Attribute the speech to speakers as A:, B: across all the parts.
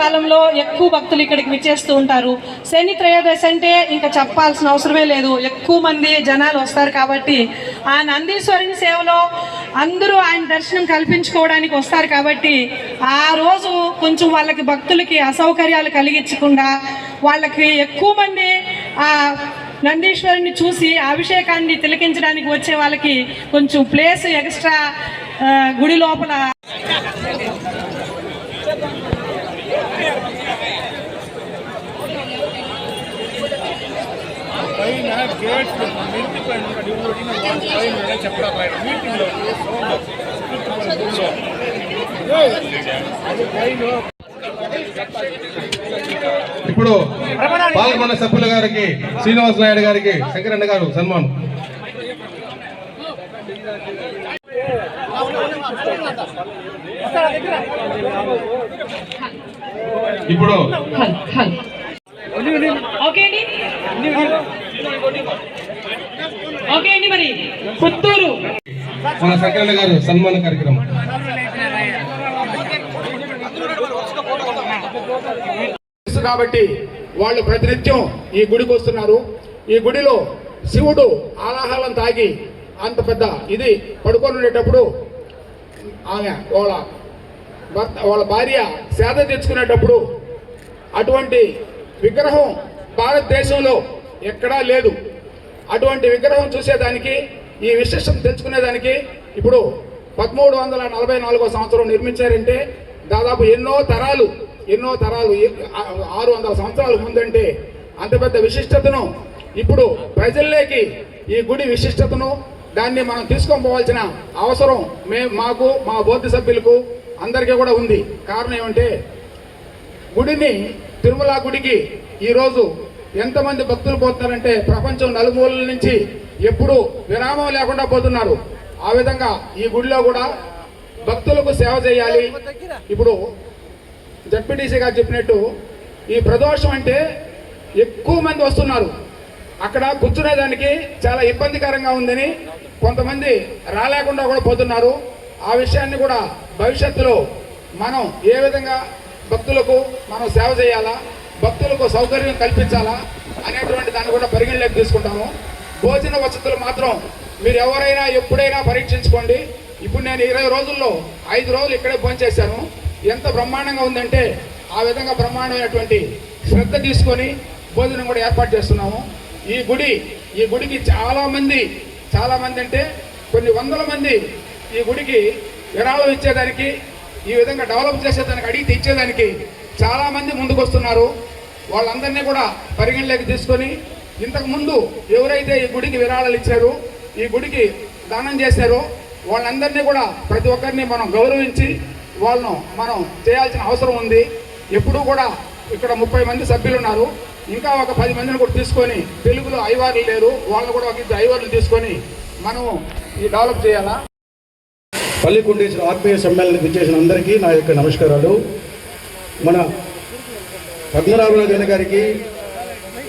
A: కాలంలో ఎక్కువ భక్తులు ఇక్కడికి విచ్చేస్తూ ఉంటారు. శని త్రయోదశి అంటే ఇంకా చెప్పాల్సిన అవసరమే లేదు. ఎక్కువ మంది జనాలు వస్తారు కాబట్టి ఆ నందీశ్వరుని సేవలో అందరూ ఆయన దర్శనం కల్పించుకోవడానికి వస్తారు కాబట్టి ఆ రోజు కొంచెం వాళ్ళకి భక్తులకి అసౌకర్యాలు కలిగించకుండా వాళ్ళకి ఎక్కువ మంది ఆ నందీశ్వరుని చూసి అభిషేకాన్ని తిలకించడానికి వచ్చే వాళ్ళకి కొంచెం ప్లేస్ ఎక్స్ట్రా గుడి లోపల
B: పైన గేట్ మిల్క్ పైన పైన చెప్పడా పైన మీటింగ్లో అది పైన
C: ఇప్పుడు పాల్గొన్న సభ్యుల గారికి శ్రీనివాస్ నాయుడు గారికి శంకరన్న గారు సన్మానం. ఇప్పుడు
A: హల్ హల్ ఓకే అండి ఓకే అండి మరి పుత్తూరు.
C: మన శంకరన్న గారు సన్మాన కార్యక్రమం.
B: కాబట్టి వాళ్ళు ప్రతినిత్యం ఈ గుడికి వస్తున్నారు. ఈ గుడిలో శివుడు ఆలాహలం తాగి అంత పెద్ద ఇది పడుకొని ఉండేటప్పుడు ఆమె వాళ్ళ భర్త వాళ్ళ భార్య సేద తెచ్చుకునేటప్పుడు అటువంటి విగ్రహం భారతదేశంలో ఎక్కడా లేదు. అటువంటి విగ్రహం చూసేదానికి ఈ విశిష్టం తెలుసుకునేదానికి ఇప్పుడు పదమూడు వందల నలభై నాలుగో సంవత్సరం నిర్మించారంటే దాదాపు ఎన్నో తరాలు ఎన్నో తరాలు ఆరు వందల సంవత్సరాల ముందంటే అంత పెద్ద విశిష్టతను ఇప్పుడు ప్రజల్లోకి ఈ గుడి విశిష్టతను దాన్ని మనం తీసుకొని పోవాల్సిన అవసరం మే మాకు మా బోధ సభ్యులకు అందరికీ కూడా ఉంది. కారణం ఏమంటే గుడిని తిరుమల గుడికి ఈరోజు ఎంతమంది భక్తులు పోతున్నారంటే ప్రపంచం నలుమూలల నుంచి ఎప్పుడూ విరామం లేకుండా పోతున్నారు. ఆ విధంగా ఈ గుడిలో కూడా భక్తులకు సేవ చేయాలి. ఇప్పుడు జడ్పీటీసీ గారు చెప్పినట్టు ఈ ప్రదోషం అంటే ఎక్కువ మంది వస్తున్నారు. అక్కడ కూర్చునేదానికి చాలా ఇబ్బందికరంగా ఉందని కొంతమంది రాలేకుండా కూడా పోతున్నారు. ఆ విషయాన్ని కూడా భవిష్యత్తులో మనం ఏ విధంగా భక్తులకు మనం సేవ చేయాలా? భక్తులకు సౌకర్యం కల్పించాలా అనేటువంటి దాన్ని కూడా పరిగణలోకి తీసుకుంటాము. భోజన వసతులు మాత్రం మీరు ఎవరైనా ఎప్పుడైనా పరీక్షించుకోండి. ఇప్పుడు నేను ఇరవై రోజుల్లో ఐదు రోజులు ఇక్కడే భోంచేశాను. ఎంత బ్రహ్మాండంగా ఉందంటే ఆ విధంగా బ్రహ్మాండమైనటువంటి శ్రద్ధ తీసుకొని భోజనం కూడా ఏర్పాటు చేస్తున్నాము. ఈ గుడి ఈ గుడికి చాలామంది చాలామంది అంటే కొన్ని వందల మంది ఈ గుడికి విరాళం ఇచ్చేదానికి ఈ విధంగా డెవలప్ చేసేదానికి అడిగితే ఇచ్చేదానికి చాలామంది ముందుకు వస్తున్నారు వాళ్ళందరినీ కూడా పరిగణలోకి తీసుకొని ఇంతకుముందు ఎవరైతే ఈ గుడికి విరాళాలు ఇచ్చారో ఈ గుడికి దానం చేశారో వాళ్ళందరినీ కూడా ప్రతి ఒక్కరిని మనం గౌరవించి వాళ్ళను మనం చేయాల్సిన అవసరం ఉంది. ఎప్పుడూ కూడా ఇక్కడ ముప్పై మంది సభ్యులు ఉన్నారు ఇంకా ఒక పది మందిని కూడా తీసుకొని తెలుగులో ఐవార్లు లేరు. వాళ్ళని కూడా ఒక ఇద్దరు ఐవార్లు తీసుకొని మనము ఈ డెవలప్ చేయాలా?
D: పల్లికుండేశ్వర ఆత్మీయ సమ్మేళనకు చేసిన అందరికీ నా యొక్క నమస్కారాలు. మన పద్మనాభరాజు గారికి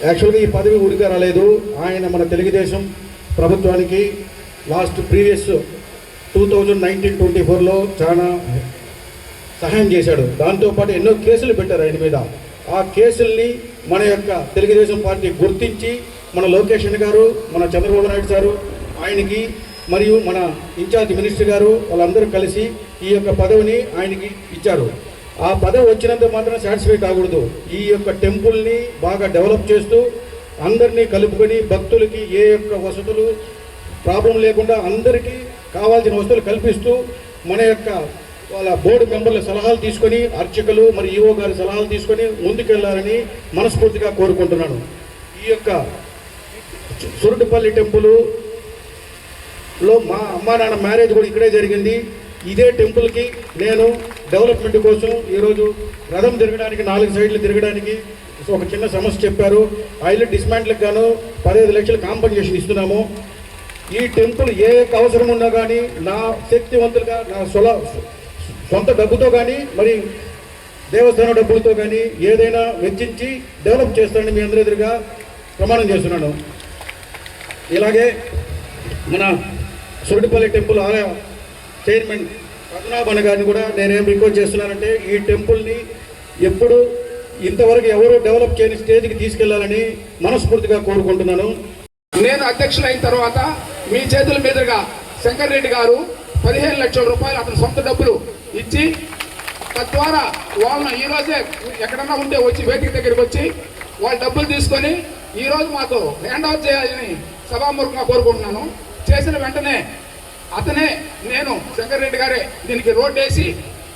D: యాక్చువల్గా ఈ పదవి ఊరికే రాలేదు. ఆయన మన తెలుగుదేశం ప్రభుత్వానికి last previous two thousand nineteen twenty ఫోర్లో చాలా సహాయం చేశాడు. దాంతోపాటు ఎన్నో కేసులు పెట్టారు ఆయన మీద. ఆ కేసుల్ని మన యొక్క తెలుగుదేశం పార్టీ గుర్తించి మన లోకేష్ గారు మన చంద్రబాబు నాయుడు గారు ఆయనకి మరియు మన ఇన్ఛార్జ్ మినిస్టర్ గారు వాళ్ళందరూ కలిసి ఈ యొక్క పదవిని ఆయనకి ఇచ్చారు. ఆ పదవి వచ్చినంత మాత్రం సాటిస్ఫై కాకూడదు. ఈ యొక్క టెంపుల్ని బాగా డెవలప్ చేస్తూ అందరినీ కలుపుకొని భక్తులకి ఏ యొక్క వసతులు ప్రాబ్లం లేకుండా అందరికీ కావాల్సిన వసతులు కల్పిస్తూ మన యొక్క వాళ్ళ బోర్డు మెంబర్ల సలహాలు తీసుకొని అర్చకులు మరి ఈఓ గారి సలహాలు తీసుకొని ముందుకెళ్ళాలని మనస్ఫూర్తిగా కోరుకుంటున్నాను. ఈ యొక్క సురుడుపల్లి టెంపుల్లో మా అమ్మా నాన్న మ్యారేజ్ కూడా ఇక్కడే జరిగింది. ఇదే టెంపుల్కి నేను డెవలప్మెంట్ కోసం ఈరోజు రథం తిరగడానికి నాలుగు సైడ్లు తిరగడానికి ఒక చిన్న సమస్య చెప్పారు. ఆ డిస్మాంట్లకు గాను పదహైదు లక్షలు కాంపన్సేషన్ ఇస్తున్నాము. ఈ టెంపుల్ ఏ అవసరం ఉన్నా కానీ నా శక్తివంతులుగా నా సొల సొంత డబ్బుతో కానీ మరి దేవస్థానం డబ్బులతో కానీ ఏదైనా వెచ్చించి డెవలప్ చేస్తానని మీ అందరి ఎదురుగా ప్రమాణం చేస్తున్నాను. ఇలాగే మన సురటిపల్లి టెంపుల్ ఆలయ చైర్మన్ పద్మనాభన్ గారిని కూడా నేనేం రిక్వెస్ట్ చేస్తున్నానంటే ఈ టెంపుల్ని ఎప్పుడు ఇంతవరకు ఎవరు డెవలప్ చేయని స్టేజ్కి తీసుకెళ్ళాలని మనస్ఫూర్తిగా కోరుకుంటున్నాను.
B: నేను అధ్యక్షులైన తర్వాత మీ చేతుల మీదుగా శంకర్ రెడ్డి గారు పదిహేను లక్షల రూపాయలు అతని సొంత డబ్బులు ఇచ్చి తద్వారా వాళ్ళను ఈ రోజే ఎక్కడన్నా ఉంటే వచ్చి వేదిక దగ్గరికి వచ్చి వాళ్ళ డబ్బులు తీసుకొని ఈరోజు మాతో మాకు హ్యాండ్ ఓవర్ చేయాలని సభాముఖంగా కోరుకుంటున్నాను. చేసిన వెంటనే అతనే నేను శంకర్రెడ్డి గారే. దీనికి రోడ్ వేసి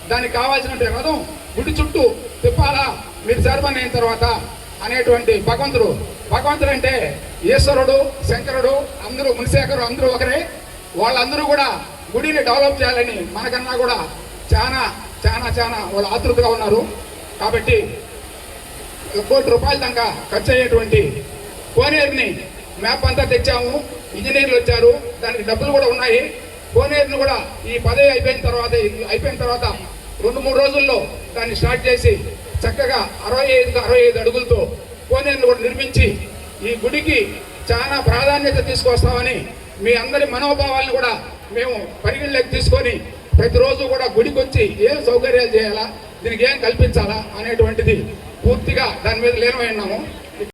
B: దానికి కావాల్సిన రథం గుడి చుట్టూ తిప్పాలా? మీరు చైర్మన్ అయిన తర్వాత అనేటువంటి భగవంతుడు. భగవంతుడు అంటే ఈశ్వరుడు శంకరుడు అందరూ మునిశేఖరు అందరూ ఒకరే. వాళ్ళందరూ కూడా గుడిని డెవలప్ చేయాలని మనకన్నా కూడా చాలా చాలా చాలా వాళ్ళు ఆతృతగా ఉన్నారు. కాబట్టి కోటి రూపాయల దాకా ఖర్చు అయ్యేటువంటి కోనేరుని మ్యాప్ అంతా తెచ్చాము. ఇంజనీర్లు వచ్చారు. దానికి డబ్బులు కూడా ఉన్నాయి. కోనేరును కూడా ఈ పదవి అయిపోయిన తర్వాత అయిపోయిన తర్వాత రెండు మూడు రోజుల్లో దాన్ని స్టార్ట్ చేసి చక్కగా అరవై ఐదు అరవై ఐదు అడుగులతో కోనేరును కూడా నిర్మించి ఈ గుడికి చాలా ప్రాధాన్యత తీసుకొస్తామని మీ అందరి మనోభావాలను కూడా మేము పరిగణలోకి తీసుకొని ప్రతిరోజు కూడా గుడికి వచ్చి ఏం సౌకర్యాలు చేయాలా దీనికి ఏం కల్పించాలా అనేటువంటిది పూర్తిగా దాని మీద లీనమై ఉన్నాము.